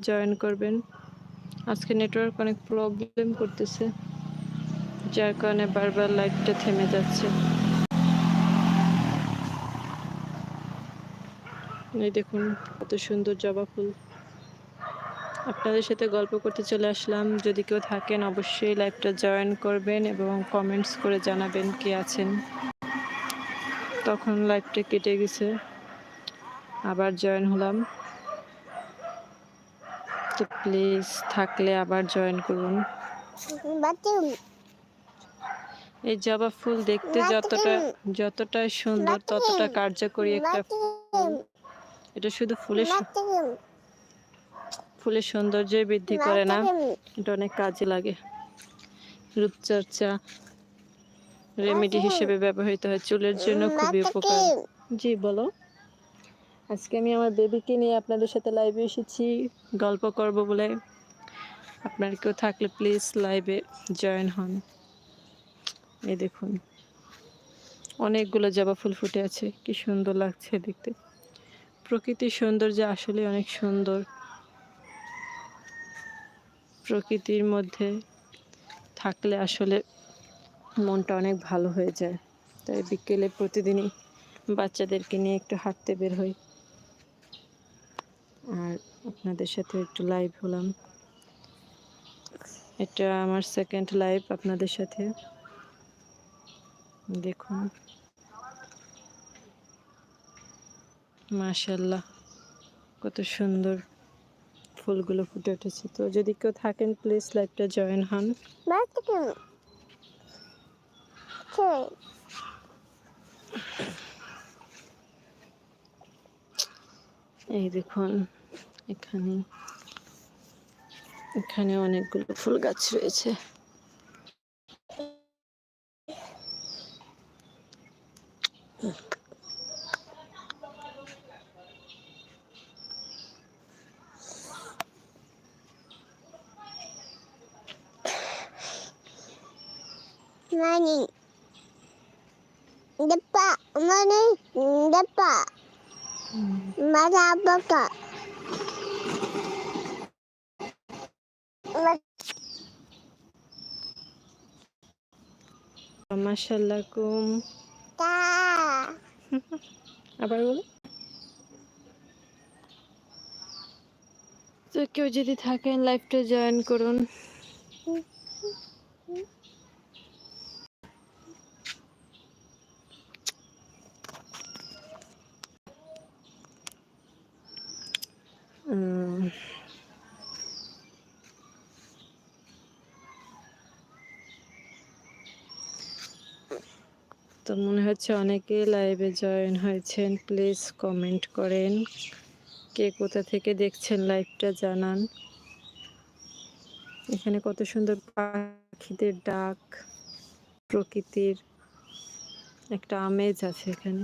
Join করবেন। আজকে network অনেক প্রবলেম করতেছে, যার কারণে বারবার লাইভটা থেমে যাচ্ছে। এই দেখুন, কত সুন্দর জবা ফুল। আপনাদের সাথে গল্প করতে চলে আসলাম। যদি কেউ থাকেন, অবশ্যই লাইভটা জয়েন করবেন এবং কমেন্টস করে জানাবেন কে আছেন। তখন লাইভটা কেটে গেছে। আবার জয়েন হলাম। তো প্লিজ থাকলে আবার জয়েন করুন। এই জবা ফুল দেখতে যতটা যতটা সুন্দর ততটা কার্যকরী একটা ফুল। এটা শুধু ফুলের ফুলের সৌন্দর্যই বৃদ্ধি করে না। এটা অনেক কাজে লাগে। রূপচর্চা রেমেডি হিসেবে ব্যবহৃত হয়। চুলের জন্য খুবই উপকার। জি বলো। আজকে আমি আমার বেবিকে নিয়ে আপনাদের সাথে লাইভে এসেছি, গল্প করব বলে। আপনার কেউ থাকলে প্লিজ লাইভে জয়েন হন। এই দেখুন, অনেকগুলো জবা ফুল ফুটে আছে, কি সুন্দর লাগছে দেখতে। প্রকৃতির সৌন্দর্য আসলে অনেক সুন্দর। প্রকৃতির মধ্যে থাকলে আসলে মনটা অনেক ভালো হয়ে যায়। তাই বিকেলে প্রতিদিনই বাচ্চাদেরকে নিয়ে একটু হাঁটতে বের হই। আর আপনাদের সাথে একটু লাইভ হলাম। এটা আমার সেকেন্ড লাইভ আপনাদের সাথে। দেখুন। মাশাল্লাহ কত সুন্দর ফুলগুলো ফুটে উঠেছে। তো যদি কেউ থাকেন প্লিজ লাইভটা জয়েন হন। এই দেখুন। এখানে এখানে অনেকগুলো ফুল গাছ রয়েছে। মাশাল্লাহ কুম। আবার বলো। তো কেউ যদি থাকেন লাইভটা জয়েন করুন। উম, তো মনে হচ্ছে অনেকে লাইভে জয়েন হয়েছেন। প্লিজ কমেন্ট করেন। কে কোথা থেকে দেখছেন লাইভটা জানান। এখানে কত সুন্দর পাখিদের ডাক, প্রকৃতির একটা আমেজ আছে এখানে।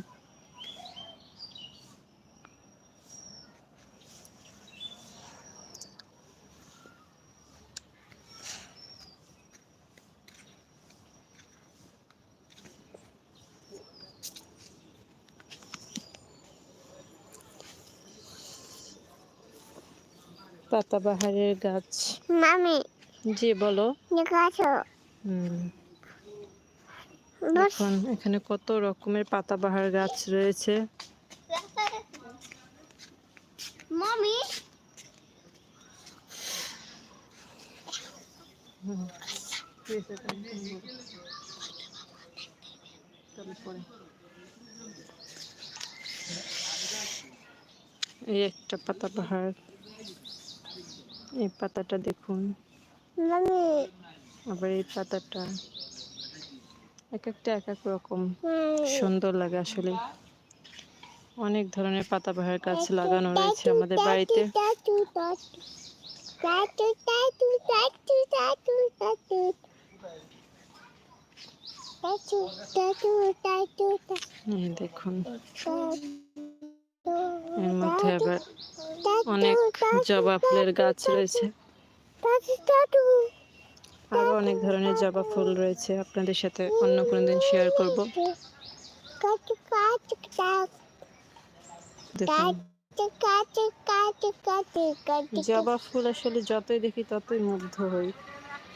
পাতাবাহারের গাছ। Mami, জি বলো। এখন এখানে কত রকমের পাতাবাহার গাছ রয়েছে? Mommy. এই একটা পাতাবাহার এই পাতাটা দেখুন। আবার এই পাতাটা এক একটা এক এক রকম সুন্দর লাগে আসলে। অনেক ধরনের পাতাবাহার গাছ লাগানো রয়েছে আমাদের বাড়িতে। দেখুন। এর মধ্যে আবার অনেক জবা ফুলের গাছ রয়েছে. আরও অনেক ধরনের জবা ফুল রয়েছে। আপনাদের সাথে অন্য কোনো দিন শেয়ার করব। জবা ফুল আসলে যতই দেখি ততই মুগ্ধ হই।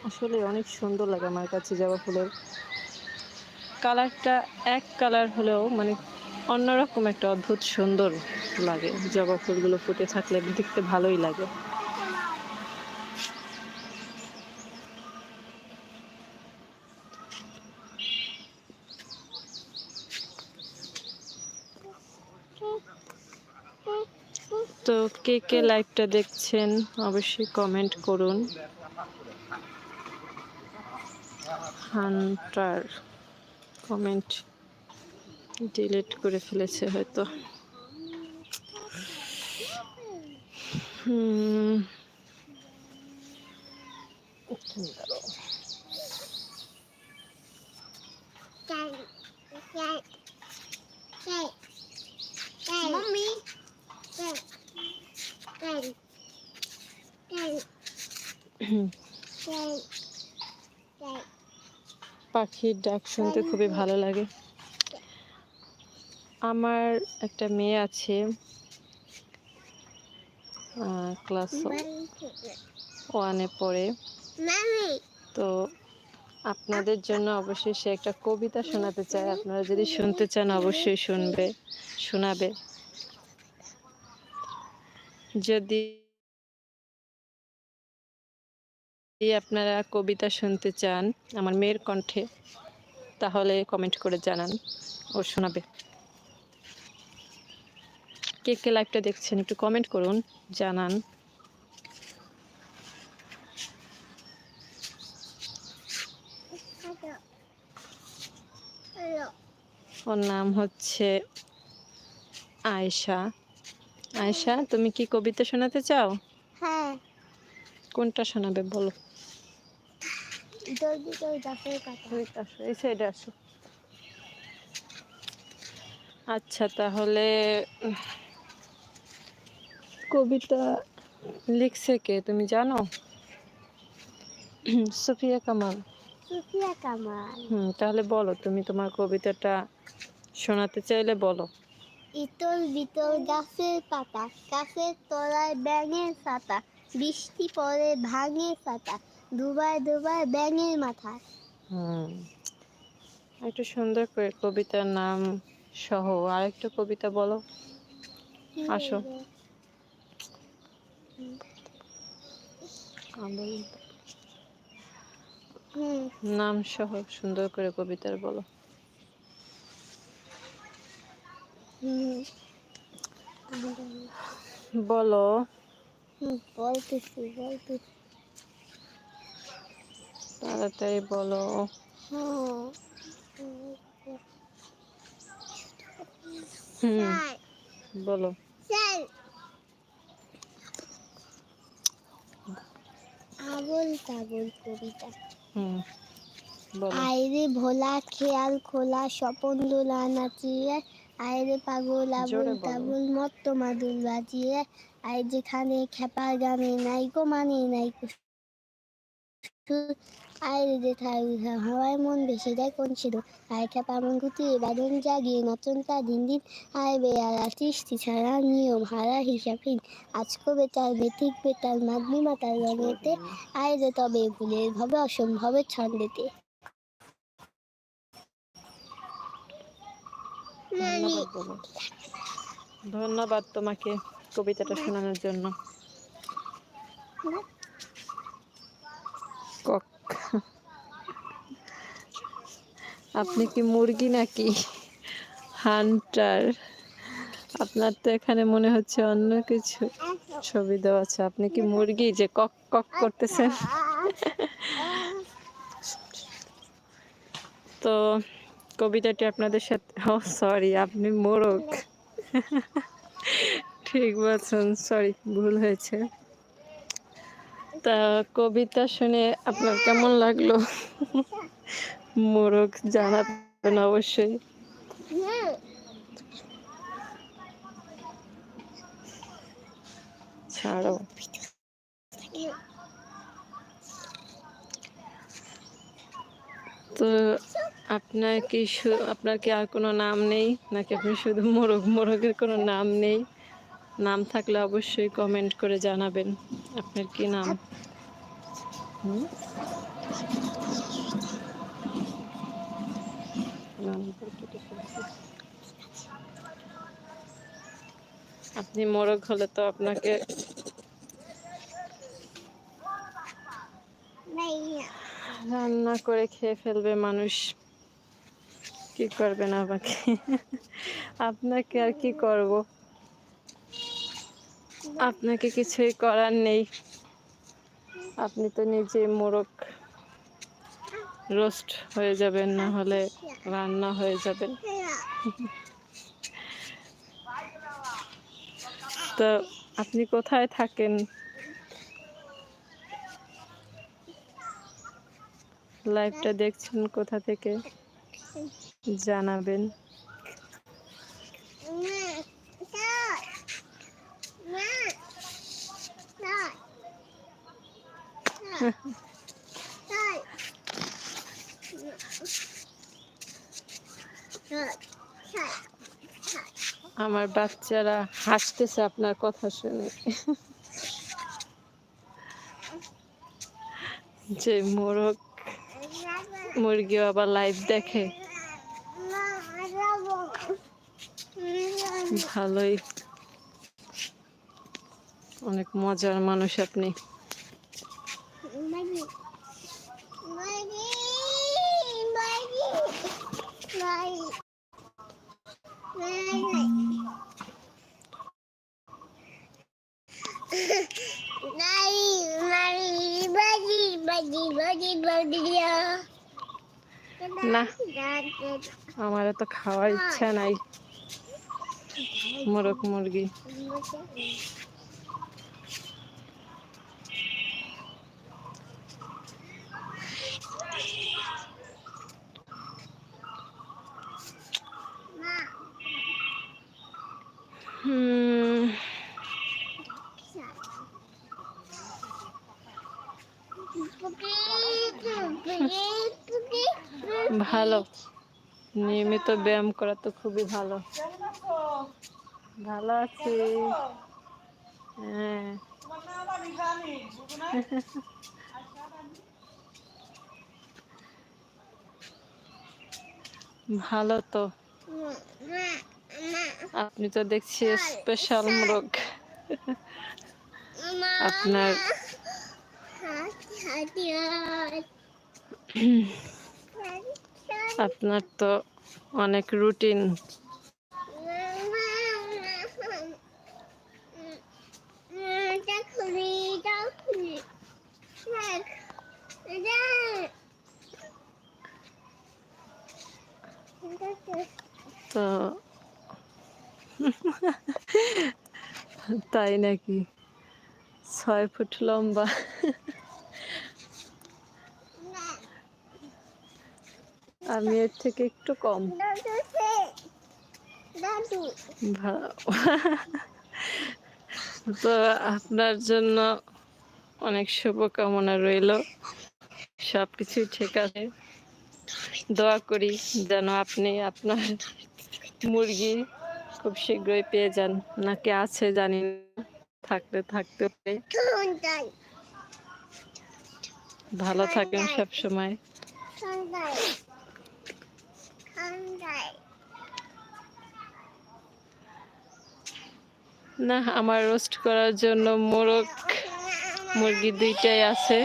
আসলে অনেক সুন্দর লাগে আমার কাছে জবা ফুলের। কালারটা এক কালার হলেও মানে অন্যরকম একটা অদ্ভুত সুন্দর লাগে, জবা ফুলগুলো ফুটে থাকলে দেখতে ভালোই লাগে। তো কে কে লাইভটা দেখছেন, অবশ্যই কমেন্ট করুন। হান্টার কমেন্ট ডিলিট করে ফেলেছে হয়তো। হুম। পাখির ডাক শুনতে খুবই ভালো লাগে। আমার একটা মেয়ে আছে ক্লাস ওয়ানে পড়ে। তো আপনাদের জন্য অবশ্যই সে একটা কবিতা শোনাতে চায় আপনারা যদি শুনতে চান অবশ্যই শুনবে শোনাবে। যদি আপনারা কবিতা শুনতে চান আমার মেয়ের কণ্ঠে তাহলে কমেন্ট করে জানান ও শোনাবে। কে কে লাইভটা দেখছেন একটু কমেন্ট করুন জানান। ওর নাম হচ্ছে আয়শা। আয়শা তুমি কি কবিতা শোনাতে চাও? হ্যাঁ। কোনটা শোনাবে বলো? আচ্ছা তাহলে কবিতা লিখছে কে তুমি জানো? সুফিয়া কামাল। সুফিয়া কামাল। হুম তাহলে বলো তুমি তোমার কবিতাটা শোনাতে চাইলে বলো। ইতল বিতল গাছের পাতা গাছের তলায় ব্যাঙের ছাতা বৃষ্টি পড়ে ভাঙে ছাতা দুবার দুবার ব্যাঙের মাথা। হুম একটু সুন্দর করে কবিতার নাম সহ আরেকটা কবিতা বলো। আসো। নাম সহ সুন্দর করে কবিতার বলো। বলো। বলতেছি বলতেছি। তাড়াতাড়ি বলো। হুম। বলো। স্যার পাগল কবিতা হুম আইরে ভোলা খেয়াল খোলা স্বপন দোলা নাচিয়ে আইরে পাগল আবুল। তাবুল মত্ত মাদুল বাজিয়ে আই যেখানে খেপা গানে নাই গো মানে নাই যেথা উধা হাওয়ায় মন বেশি দেয় কোন ছিল আই খেপা মন গুটিয়ে বাদন জাগিয়ে নচনটা দিন দিন। আয় বেয়ারা সৃষ্টি ছাড়া নিয়ম হারা হিসাবহীন। আজকো বেতাল বেঠিক বেতাল মাগনি মাতাল রঙেতে। আয় যে তবে ভুলের ভবে অসম্ভবের ছন্দেতে। ধন্যবাদ তোমাকে কবিতাটা শোনানোর জন্য। আপনি কি মুরগি নাকি? হান্টার। আপনার তো এখানে মনে হচ্ছে অন্য কিছু ছবি দেওয়া আছে। আপনি কি মুরগি? যে কক কক করতেছেন। তো কবিতাটি আপনাদের সাথে ও সরি আপনি মোরগ। ঠিক বলছেন সরি ভুল হয়েছে। তা কবিতা শুনে আপনার কেমন লাগল? মোরগ জানাবেন অবশ্যই। ছাড়ো। তো আপনার কি আপনার কি আর কোনো নাম নেই? নাকি আপনি শুধু মোরগ, মোরগের কোনো নাম নেই? নাম থাকলে অবশ্যই কমেন্ট করে জানাবেন। আপনার কি নাম? আপনি মোরগ হলে তো আপনাকে রান্না করে খেয়ে ফেলবে মানুষ। কি করবেন আমাকে? আপনাকে আর কি করব? আপনাকে কিছুই করার নেই। আপনি তো নিজে মোরগ রোস্ট হয়ে যাবেন, না হলে রান্না হয়ে যাবেন তো আপনি কোথায় থাকেন? লাইভটা দেখছেন কোথা থেকে? জানাবেন। আমার বাচ্চারা হাসতেছে আপনার কথা শুনে। যে মোরগ, মুরগিও আবার লাইভ দেখে। ভালোই। অনেক মজার মানুষ আপনি। না আমার তো খাওয়ার ইচ্ছা নাই। মোরগ মুরগি। হুম। ভালো। নিয়মিত ব্যায়াম করা তো খুবই ভালো। ভালো আছি। হ্যাঁ। ভালো তো। আপনি তো দেখছি স্পেশাল মোরগ। আপনার আপনার তো অনেক রুটিন তো তাই নাকি? ছয় ফুট লম্বা। আমি এর থেকে একটু কম। তো আপনার জন্য অনেক শুভকামনা রইল। সব কিছুই ঠিক আছে। দোয়া করি যেন আপনি আপনার মুরগি খুব শীঘ্রই পেয়ে যান। নাকি আছে জানি না। থাকলে থাকতে পারে। ভালো থাকেন সব সময় না, আমার রোস্ট করার জন্য মোরগ, মুরগি দুইটাই আছে।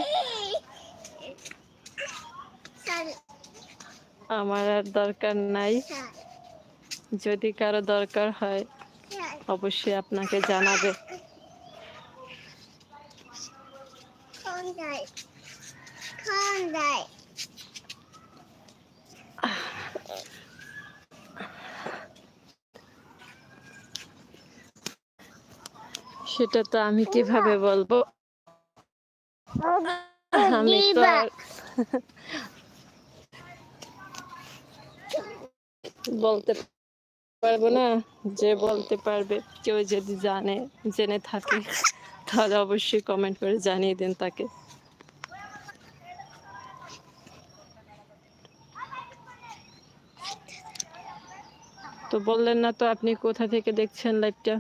আমার আর দরকার নাই। যদি কারও দরকার হয়, অবশ্যই আপনাকে জানাবে। সেটা তো আমি কীভাবে বলব? আমি তো বলতে পারব না যে বলতে পারবে কেউ যদি জানে জেনে থাকে তাহলে অবশ্যই কমেন্ট করে জানিয়ে দিন তাকে। তো বললেন না তো আপনি কোথা থেকে দেখছেন লাইভটা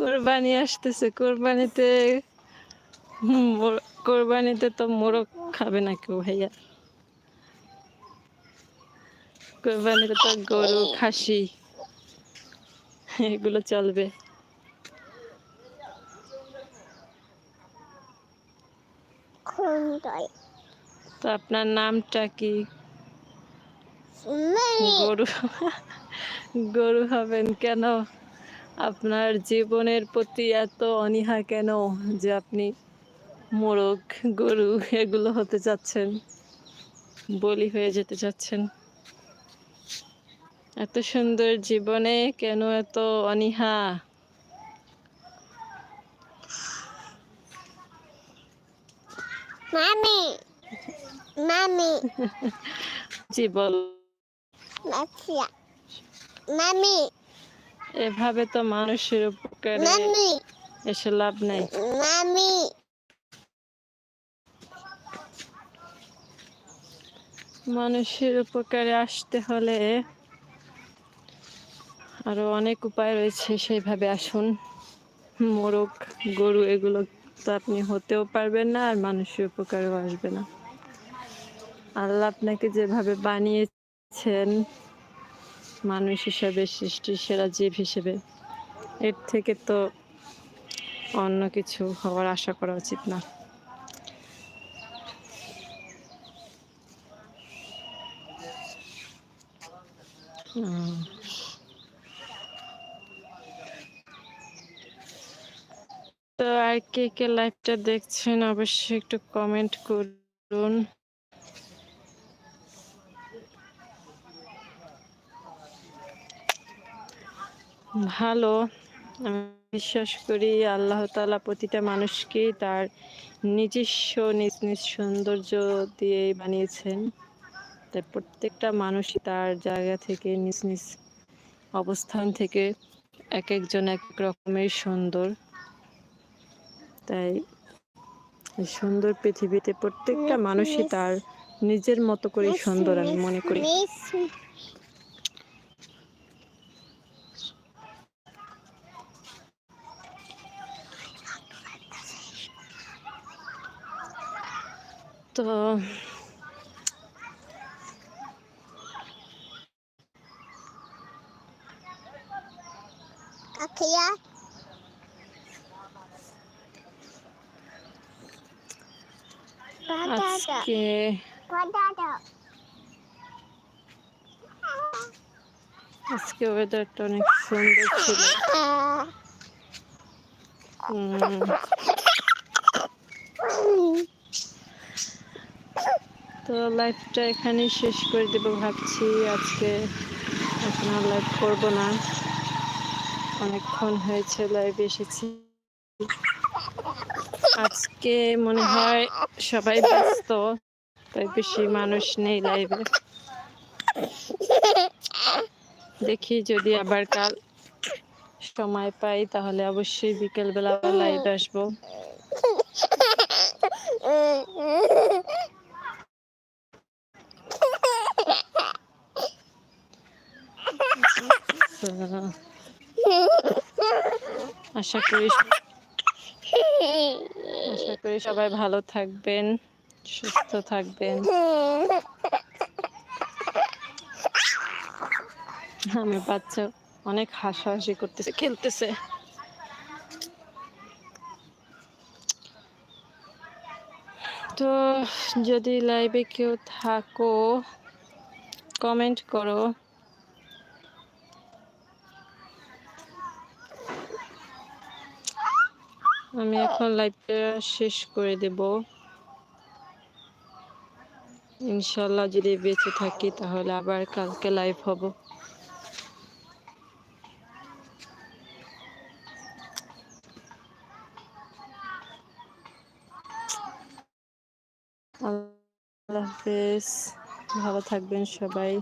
কোরবানি আসতেছে কোরবানিতে কোরবানিতে তো মোরগ খাবে না কেউ ভাইয়া। কোরবানিতে তো গরু খাসি এগুলো চলবে। তো আপনার নামটা কি? গরু গরু হবেন কেন? আপনার জীবনের প্রতি এত অনীহা কেন যে আপনি মোরগ গরু এগুলো হতে চাচ্ছেন? বলি হয়ে যেতে চাচ্ছেন। এত সুন্দর জীবনে কেন এত অনীহা? মামি মামি। জীবন মামি। এভাবে তো মানুষের উপকারে এসে লাভ নাই। মানুষের উপকারে আসতে হলে আরও অনেক উপায় রয়েছে সেইভাবে আসুন। মোরগ গরু এগুলো তো আপনি হতেও পারবেন না আর মানুষের উপকারেও আসবে না। আল্লাহ আপনাকে যেভাবে বানিয়েছেন মানুষ হিসাবে, সৃষ্টির সেরা জীব হিসেবে। এর থেকে তো অন্য কিছু হওয়ার আশা করা উচিত না। তো আর কে কে লাইভটা দেখছেন, অবশ্যই একটু কমেন্ট করুন। ভালো। আমি বিশ্বাস করি আল্লাহ তালা প্রতিটা মানুষকেই তার নিজস্ব নিজ নিজ সৌন্দর্য দিয়ে বানিয়েছেন। তাই প্রত্যেকটা মানুষই তার জায়গা থেকে নিজ নিজ অবস্থান থেকে এক একজন এক এক রকমের সুন্দর। তাই সুন্দর পৃথিবীতে প্রত্যেকটা মানুষই তার নিজের মতো করে সুন্দর আমি মনে করি। তো কাকিয়া পাটাটা আজকে পাটাটা আজকে ওয়েদারটা অনেক সুন্দর ছিল তো লাইফটা এখানেই শেষ করে দেব ভাবছি। আজকে এখন আর লাইভ করব না। অনেকক্ষণ হয়েছে লাইভ এসেছি। আজকে মনে হয় সবাই ব্যস্ত, তাই বেশি মানুষ নেই লাইভে দেখি যদি আবার কাল সময় পাই, তাহলে অবশ্যই বিকেলবেলা লাইভ আসব। আশা করি আশা করি সবাই ভালো থাকবেন, সুস্থ থাকবেন। আমার বাচ্চা অনেক হাসাহাসি করতেছে, খেলতেছে। তো যদি লাইভে কেউ থাকো কমেন্ট করো। আমি এখন লাইভটা শেষ করে দেব। ইনশাল্লাহ যদি বেঁচে থাকি তাহলে আবার কালকে লাইভ হব। আল্লাহ হাফেজ। ভালো থাকবেন সবাই।